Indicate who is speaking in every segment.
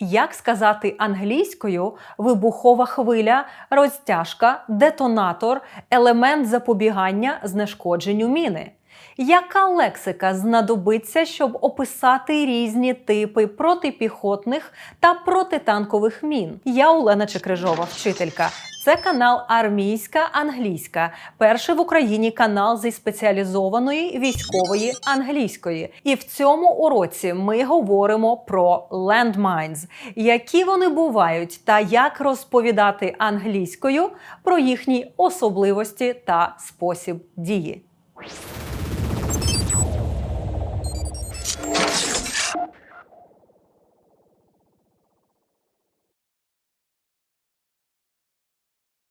Speaker 1: Як сказати англійською вибухова хвиля, розтяжка, детонатор, елемент запобігання знешкодженню міни? Яка лексика знадобиться, щоб описати різні типи протипіхотних та протитанкових мін? Я Олена Чекрижова, вчителька. Це канал Армійська англійська, перший в Україні канал зі спеціалізованої військової англійської. І в цьому уроці ми говоримо про landmines, які вони бувають, та як розповідати англійською про їхні особливості та спосіб дії.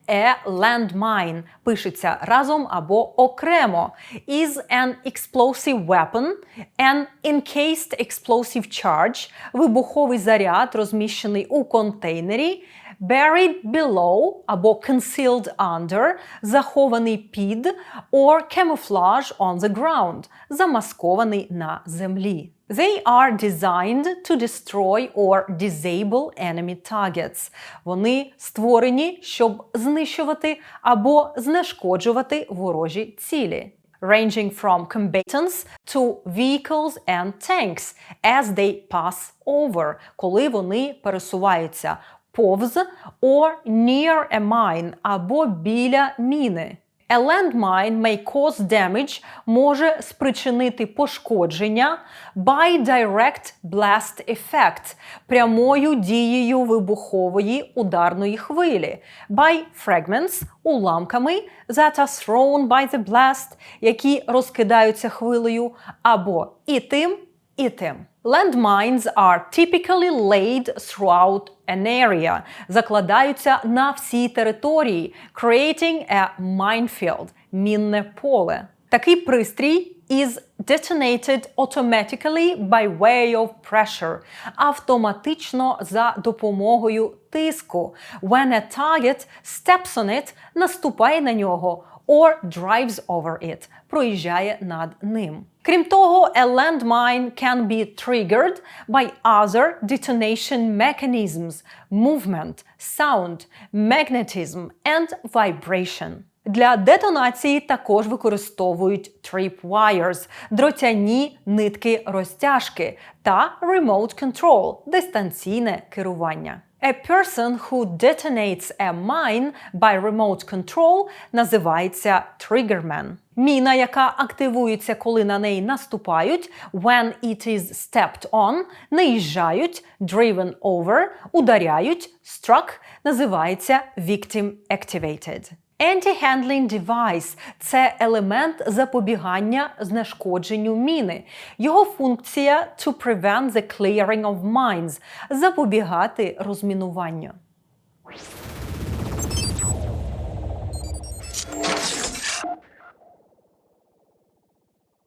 Speaker 1: A landmine пишеться разом або окремо. Is an explosive weapon, an encased explosive charge, вибуховий заряд, розміщений у контейнері, buried below або concealed under, захований під, or camouflage on the ground, замаскований на землі. They are designed to destroy or disable enemy targets. Вони створені, щоб знищувати або знешкоджувати ворожі цілі. Ranging from combatants to vehicles and tanks as they pass over, коли вони пересуваються повз or near a mine або біля міни. A landmine may cause damage може спричинити пошкодження by direct blast effect прямою дією вибухової ударної хвилі, by fragments уламками that are thrown by the blast, які розкидаються хвилею, або і тим, і тим. Landmines are typically laid throughout an area, закладаються на всій території, creating a minefield – мінне поле. Такий пристрій is detonated automatically by way of pressure – автоматично за допомогою тиску. When a target steps on it, наступає на нього or drives over it – проїжджає над ним. Крім того, a landmine can be triggered by other detonation mechanisms, movement, sound, magnetism and vibration. Для детонації також використовують tripwires – дротяні нитки розтяжки та remote control – дистанційне керування. A person who detonates a mine by remote control називається triggerman. Міна, яка активується, коли на неї наступають, when it is stepped on, наїжджають, driven over, ударяють, struck, називається victim activated. Anti-handling device – це елемент запобігання знешкодженню міни. Його функція to prevent the clearing of mines – запобігати розмінуванню.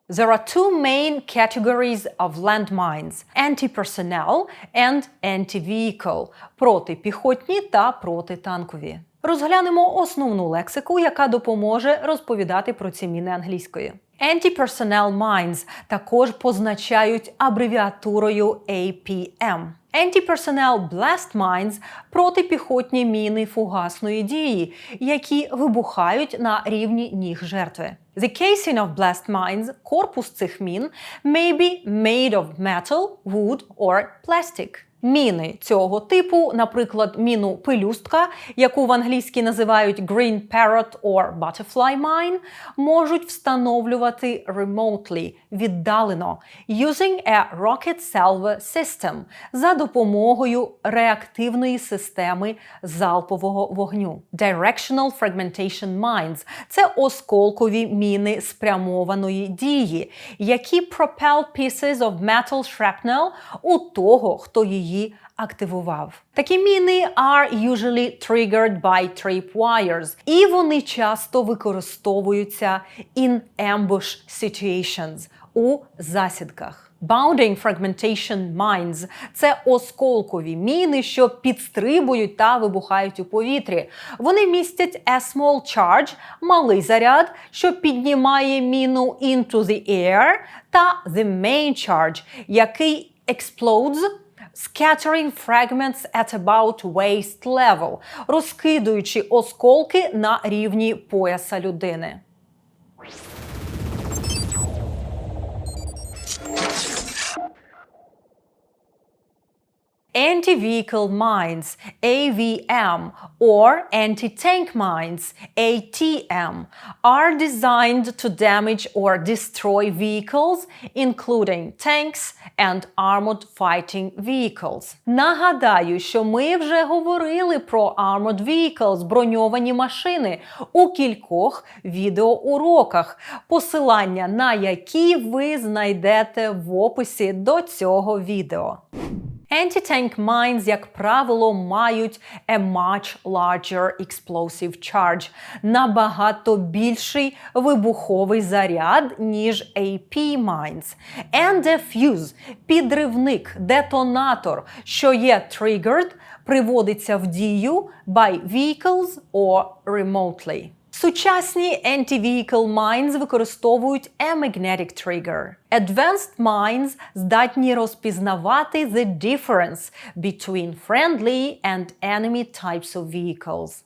Speaker 1: There are two main categories of landmines – anti-personnel and anti-vehicle – протипіхотні та протитанкові. Розглянемо основну лексику, яка допоможе розповідати про ці міни англійською. Anti-personnel mines також позначають абревіатурою APM. Anti-personnel blast mines – протипіхотні міни фугасної дії, які вибухають на рівні ніг жертви. The casing of blast mines – корпус цих мін may be made of metal, wood or plastic. Міни цього типу, наприклад, міну пелюстка, яку в англійській називають green parrot or butterfly mine, можуть встановлювати remotely, віддалено, using a rocket salve system за допомогою реактивної системи залпового вогню. Directional fragmentation mines – це осколкові міни спрямованої дії, які propel pieces of metal shrapnel у того, хто її активував. Такі міни are usually triggered by tripwires, і вони часто використовуються in ambush situations у засідках. Bounding fragmentation mines – це осколкові міни, що підстрибують та вибухають у повітрі. Вони містять a small charge – малий заряд, що піднімає міну into the air, та the main charge, який explodes scattering fragments at about waist level, розкидуючи осколки на рівні пояса людини. Anti-vehicle mines, AVM, or anti-tank mines, ATM, are designed to damage or destroy vehicles, including tanks and armored fighting vehicles. Нагадаю, що ми вже говорили про armored vehicles, броньовані машини у кількох відеоуроках, посилання на які ви знайдете в описі до цього відео. Anti-tank mines, як правило, мають a much larger explosive charge, набагато більший вибуховий заряд, ніж AP mines. And a fuse – підривник, детонатор, що є triggered, приводиться в дію by vehicles or remotely. Сучасні anti-vehicle mines використовують a magnetic trigger. Advanced mines здатні розпізнавати the difference between friendly and enemy types of vehicles.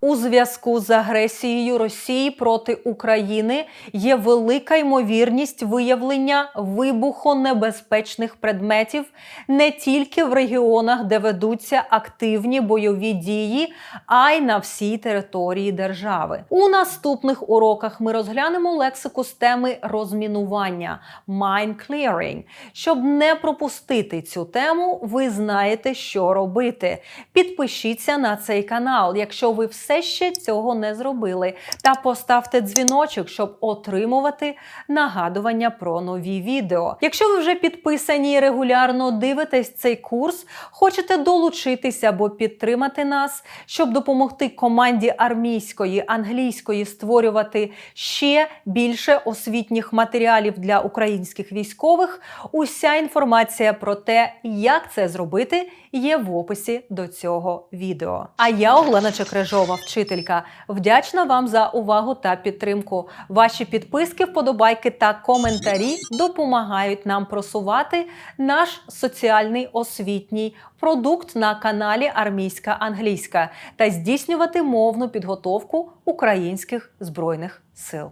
Speaker 1: У зв'язку з агресією Росії проти України є велика ймовірність виявлення вибухонебезпечних предметів не тільки в регіонах, де ведуться активні бойові дії, а й на всій території держави. У наступних уроках ми розглянемо лексику з теми розмінування mine clearing. Щоб не пропустити цю тему, ви знаєте, що робити. Підпишіться на цей канал, якщо ви все ще цього не зробили, та поставте дзвіночок, щоб отримувати нагадування про нові відео. Якщо ви вже підписані і регулярно дивитесь цей курс, хочете долучитися або підтримати нас, щоб допомогти команді армійської англійської створювати ще більше освітніх матеріалів для українських військових. Уся інформація про те, як це зробити, є в описі до цього відео. А я Олена Чекрежова, вчителька, вдячна вам за увагу та підтримку. Ваші підписки, вподобайки та коментарі допомагають нам просувати наш соціальний освітній продукт на каналі Армійська Англійська та здійснювати мовну підготовку українських збройних сил.